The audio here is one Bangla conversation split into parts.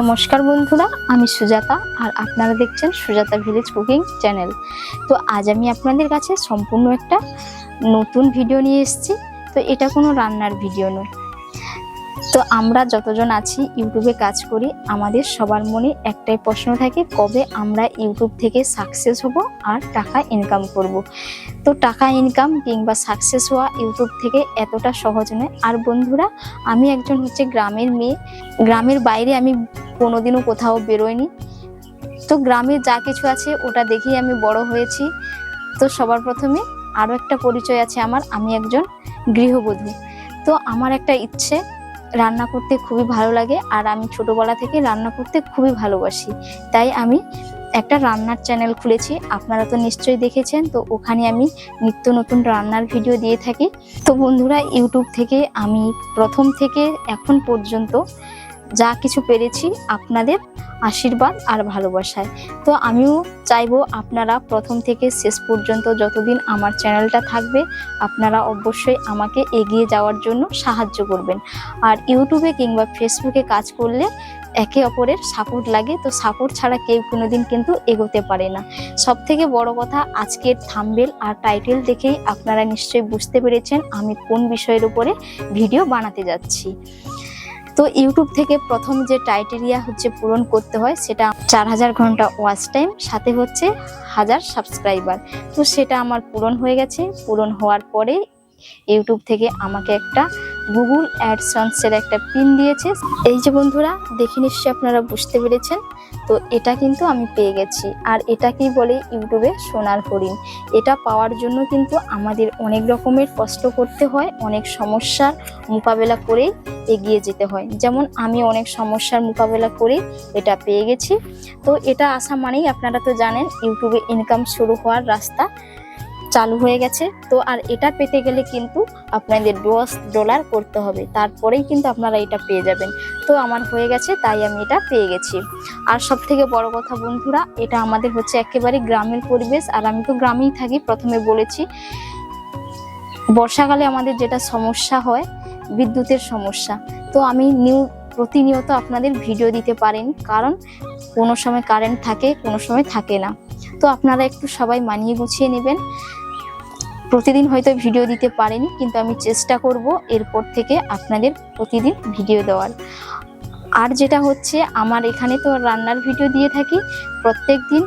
নমস্কার বন্ধুরা, আমি সুজাতা আর আপনারা দেখছেন সুজাতা ভিলেজ কুকিং চ্যানেল তো আজ আমি আপনাদের কাছে সম্পূর্ণ একটা নতুন ভিডিও নিয়ে এসেছি। তো এটা কোনো রান্নার ভিডিও নয়। তো আমরা যতজন আছি, ইউটিউবে কাজ করি, আমাদের সবার মনে একটাই প্রশ্ন থাকে, কবে আমরা ইউটিউব থেকে সাকসেস হব আর টাকা ইনকাম করব? তো টাকা ইনকাম কিংবা সাকসেস হওয়া ইউটিউব থেকে এতটা সহজ নয়। আর বন্ধুরা, আমি একজন হচ্ছে গ্রামের মেয়ে। গ্রামের বাইরে আমি কোনোদিনও কোথাও বেরোয়নি তো গ্রামে যা কিছু আছে, ওটা দেখেই আমি বড় হয়েছি। তো সবার প্রথমে আরও একটা পরিচয় আছে আমার। আমি একজন গৃহবধূ। তো আমার একটা ইচ্ছে রান্না করতে খুবই ভালো লাগে আর আমি ছোটবেলা থেকে রান্না করতে খুবই ভালোবাসি। তাই আমি একটা রান্নার চ্যানেল খুলেছি, আপনারা তো নিশ্চয়ই দেখেছেন, তো ওখানে আমি নিত্য নতুন রান্নার ভিডিও দিয়ে থাকি। তো বন্ধুরা ইউটিউব থেকে আমি প্রথম থেকে এখন পর্যন্ত যা কিছু পেরেছি আপনাদের আশীর্বাদ আর ভালোবাসায়। তো আমিও চাইব আপনারা প্রথম থেকে শেষ পর্যন্ত যতদিন আমার চ্যানেলটা থাকবে, আপনারা অবশ্যই আমাকে এগিয়ে যাওয়ার জন্য সাহায্য করবেন। আর ইউটিউবে কিংবা ফেসবুকে কাজ করলে একে অপরের সাপোর্ট লাগে, তো সাপোর্ট ছাড়া কেউ কোনোদিন কিন্তু এগোতে পারে না। সব থেকে বড় কথা আজকের থাম্বেল আর টাইটেল দেখেই আপনারা নিশ্চয়ই বুঝতে পেরেছেন আমি কোন বিষয়ের উপরে ভিডিও বানাতে যাচ্ছি। তো ইউটিউব থেকে প্রথম যে টাইটেরিয়া হচ্ছে পূরণ করতে হয়, সেটা চার হাজার ঘণ্টা ওয়াচ টাইম সাথে হচ্ছে হাজার সাবস্ক্রাইবার তো সেটা আমার পূরণ হয়ে গেছে। পূরণ হওয়ার পরে ইউটিউব থেকে আমাকে একটা গুগল অ্যাডসন্সের একটা পিন দিয়েছে। এই যে বন্ধুরা, দেখে নিশ্চয়ই আপনারা বুঝতে পেরেছেন। তো এটা কিন্তু আমি পেয়ে গেছি। আর এটাকেই বলে ইউটিউবে সোনার হরিণ। এটা পাওয়ার জন্য কিন্তু আমাদের অনেক রকমের কষ্ট করতে হয়, অনেক সমস্যার মোকাবেলা করেই এগিয়ে যেতে হয়। যেমন আমি অনেক সমস্যার মোকাবেলা করে এটা পেয়ে গেছি। তো এটা আসা মানেই আপনারা তো জানেন, ইউটিউবে ইনকাম শুরু হওয়ার রাস্তা। চালু হয়ে গেছে। তো আর এটা পেতে গেলে কিন্তু আপনাদের দশ ডলার করতে হবে। তারপরেই কিন্তু আপনারা এটা পেয়ে যাবেন। তো আমার হয়ে গেছে, তাই আমি এটা পেয়ে গেছি। আর সব থেকে বড় কথা বন্ধুরা, এটা আমাদের হচ্ছে একেবারে গ্রামের পরিবেশ। আর আমি তো গ্রামেই থাকি, প্রথমে বলেছি। বর্ষাকালে আমাদের যেটা সমস্যা হয়, বিদ্যুতের সমস্যা। তো আমি নিউ, প্রতিনিয়ত আপনাদের ভিডিও দিতে পারেন। কারণ কোনো সময় কারেন্ট থাকে, কোনো সময় থাকে না। তো আপনারা একটু সবাই মানিয়ে গুছিয়ে নেবেন। প্রতিদিন হয়তো ভিডিও দিতে পারেনি, কিন্তু আমি চেষ্টা করব এরপর থেকে আপনাদের প্রতিদিন ভিডিও দেওয়ার। আর যেটা হচ্ছে, আমার এখানে তো রান্নার ভিডিও দিয়ে থাকি। প্রত্যেক দিন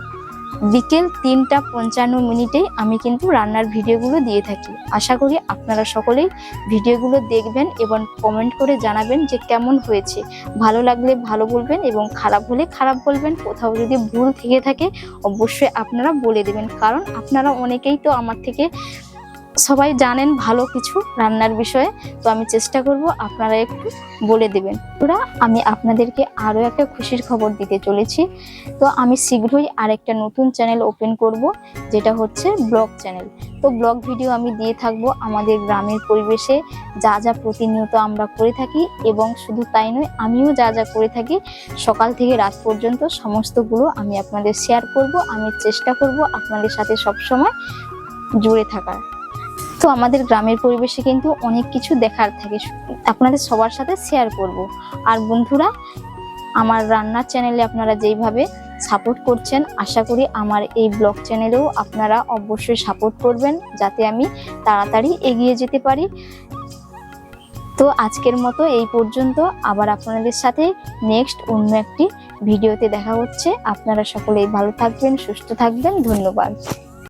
বিকেল তিনটা পঞ্চান্ন মিনিটেই আমি কিন্তু রান্নার ভিডিওগুলো দিয়ে থাকি। আশা করি আপনারা সকলেই ভিডিওগুলো দেখবেন এবং কমেন্ট করে জানাবেন যে কেমন হয়েছে। ভালো লাগলে ভালো বলবেন এবং খারাপ হলে খারাপ বলবেন। কোথাও যদি ভুল থেকে থাকে, অবশ্যই আপনারা বলে দেবেন। কারণ আপনারা অনেকেই তো আমার থেকে সবাই জানেন ভালো কিছু রান্নার বিষয়ে, তো আমি চেষ্টা করব আপনারা একটু বলে দেবেন। ওরা আমি আপনাদেরকে আরও একটা খুশির খবর দিতে চলেছি। তো আমি শীঘ্রই আরেকটা নতুন চ্যানেল ওপেন করব, যেটা হচ্ছে ব্লগ চ্যানেল। তো ব্লগ ভিডিও আমি দিয়ে থাকব আমাদের গ্রামের পরিবেশে, যা যা প্রতিনিয়ত আমরা করে থাকি এবং শুধু তাই নয়, আমিও যা যা করে থাকি, সকাল থেকে রাত পর্যন্ত সমস্তগুলো আমি আপনাদের শেয়ার করব। আমি চেষ্টা করব আপনাদের সাথে সব সময় জুড়ে থাকার। তো আমাদের গ্রামের পরিবেশে কিন্তু অনেক কিছু দেখার থাকে। আপনাদের সবার সাথে শেয়ার করব। আর বন্ধুরা, আমার রান্নার চ্যানেলে আপনারা যেইভাবে সাপোর্ট করছেন, আশা করি আমার এই ব্লগ চ্যানেলেও আপনারা অবশ্যই সাপোর্ট করবেন, যাতে আমি তাড়াতাড়ি এগিয়ে যেতে পারি। তো আজকের মতো এই পর্যন্ত। আবার আপনাদের সাথে নেক্সট অন্য একটি ভিডিওতে দেখা হচ্ছে। আপনারা সকলেই ভালো থাকবেন, সুস্থ থাকবেন। ধন্যবাদ।